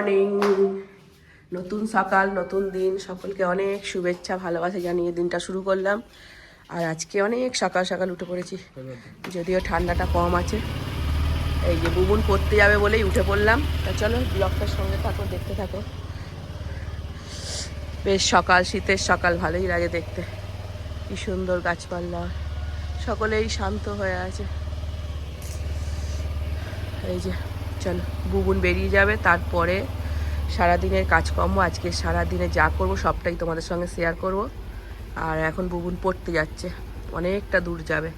Morning নতুন সকাল, নতুন দিন, সকলকে অনেক শুভেচ্ছা, ভালোবাসা জানিয়ে দিনটা শুরু করলাম। আর আজকে অনেক সকাল সকাল উঠে পড়েছি, যদিও ঠান্ডাটা কম আছে। এই যে বুবুন পড়তে যাবে বলেই উঠে পড়লাম। তা চলো ব্লগটার সঙ্গে থাকো, দেখতে থাকো। বেশ সকাল, শীতের সকাল, ভালোই লাগে দেখতে। কি সুন্দর গাছপালা, সকলেই শান্ত হয়ে আছে। এই যে চলো বুবুন বেরিয়ে যাবে, তারপরে সারাদিনের কাজকর্ম, আজকে সারাদিনে যা করব সবটাই তোমাদের সঙ্গে শেয়ার করব। আর এখন বুবুন পড়তে যাচ্ছে, অনেকটা দূর যাবে।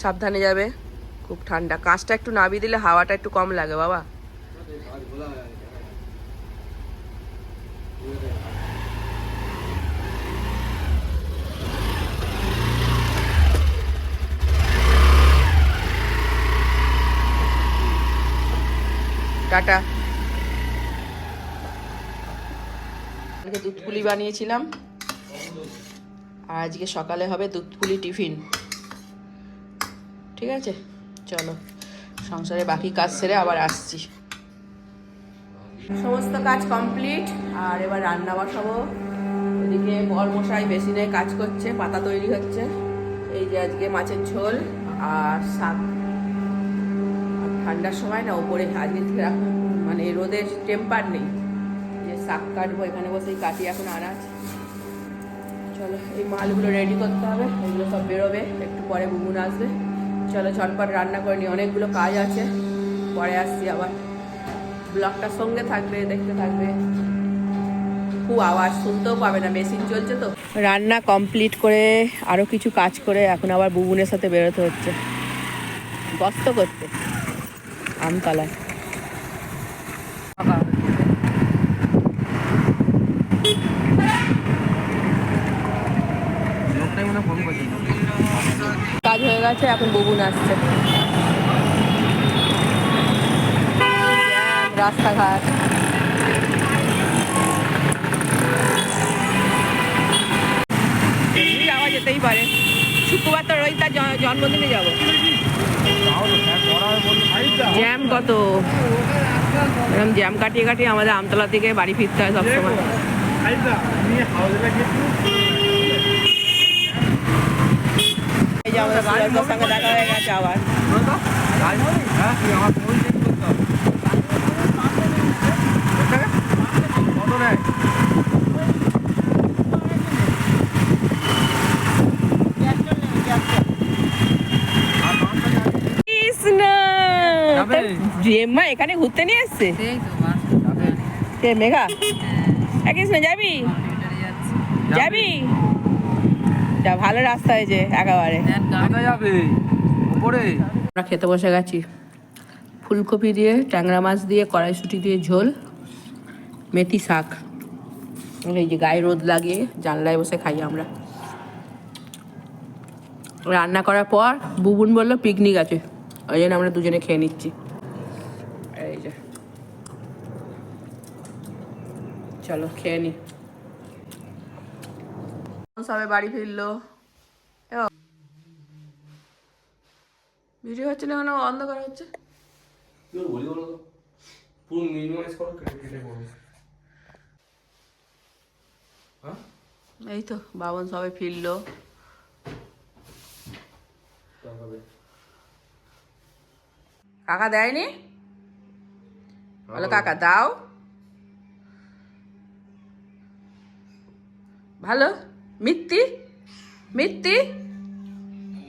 সাবধানে যাবে, খুব ঠান্ডা। কাঁচটা একটু নামিয়ে দিলে হাওয়াটা একটু কম লাগে, বাবা। টাটা আজকে দুধ পুলি বানিয়েছিলাম। আর আজকে সকালে হবে দুধ পুলি টিফিন। ঠিক আছে? চলো সংসারে বাকি কাজ সেরে আবার আসছি। সমস্ত কাজ কমপ্লিট, আর এবার রান্না বসাবো। ওদিকে বর মশাই বেসিনে কাজ করছে, পাতা তৈরি হচ্ছে। এই যে আজকে মাছের ঝোল আর শাক। ঠান্ডার সময় না ওপরে আজকে থেকে মানে রোদের টেম্পার নেই। যে শাক কাটবো, এখানে বসেই কাটি এখন আনাজ চলো, এই মালগুলো রেডি করতে হবে। এগুলো সব বেরোবে। একটু পরে বুবুন আসবে। চলো, ঝটপট রান্না করে নি অনেকগুলো কাজ আছে। পরে আসছি আবার। ব্লগটার সঙ্গে থাকবে, দেখতে থাকবে। খুব আওয়াজ শুনতেও পাবে না। মেশিন চলছে তো। রান্না কমপ্লিট করে আরও কিছু কাজ করে এখন আবার বুবুনের সাথে বেরোতে হচ্ছে। গস্ত করতে। আমতলায়। কাজ হয়ে গেছে, এখন বুবুন আসছে রাস্তাঘাট। যাওয়া যেতেই পারে। শুক্রবার তো রোহিত তার জন্মদিনে যাব। জ্যাম কত? এরকম জ্যাম কাটিয়ে কাটিয়ে আমাদের আমতলা থেকে বাড়ি ফিরতে হয় সবসময়। এই যে আমাদের বাড়ির সঙ্গে দেখা হয়ে গেছে আবার হ্যাঁ তুই আমার ফোন চেক করতে হবে কত নেয় আর পাঁচটা যাবে। কৃষ্ণ যাবে? জেম্মা এখানে ঘুরতে নিয়ে এসছে? কে মেঘা? এ কৃষ্ণ যাবি? যাবি? যা ভালো রাস্তা হয়েছে একেবারে। কোথায় যাবে। উপরে আমরা খেতে বসে গেছি। ফুলকপি দিয়ে ট্যাংরা মাছ দিয়ে কড়াইশুটি দিয়ে ঝোল মেথি শাক। এই যে গায়ে রোদ লাগিয়ে জানলায় বসে খাই আমরা। রান্না করার পর বুবুন বলল পিকনিক আছে। ওই জন্য আমরা দুজনে খেয়ে নিচ্ছি এই যে চলো খেয়ে নি। সবে বাড়ি ফিরলো। ভিডিও হচ্ছে না কেন? অন্ধকার হচ্ছে। পুরো মিনিমাইজ করো কেটে করো। হ্যাঁ? এই তো বাবন সবে ফিরলো। কাকা দেয়নি? বলো। কাকা দাও। ভালো? মিত্তি? মিত্তি?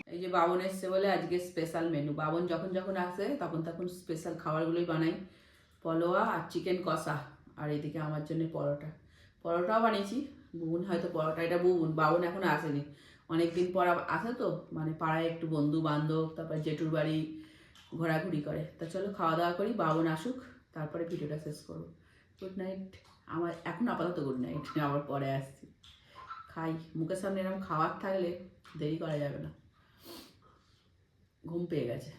এই যে বাবন এসছে বলে আজকে স্পেশাল মেনু বাবন যখন যখন আসে, তখন তখন স্পেশাল খাবারগুলোই বানাই। পলোয়া আর চিকেন কষা। আর এদিকে আমার জন্য পরোটা। পরোটাও বানিয়েছি। বুবুন হয়তো পরোটা, এটা বুবুন। বাবন এখনও আসেনি। অনেকদিন পর আসে তো মানে পাড়ায় একটু বন্ধু বান্ধব, তারপর জেঠুর বাড়ি ঘোরাঘুরি করে। তা চলো খাওয়া দাওয়া করি, বাবন আসুক, তারপরে ভিডিওটা শেষ করব। গুড নাইট আমার, এখন আপাতত গুড নাইট আবার পরে আসছি। খাই। মুখের সামনে এরকম খাবার থাকলে দেরি করা যাবে না। ঘুম পেয়ে গেছে।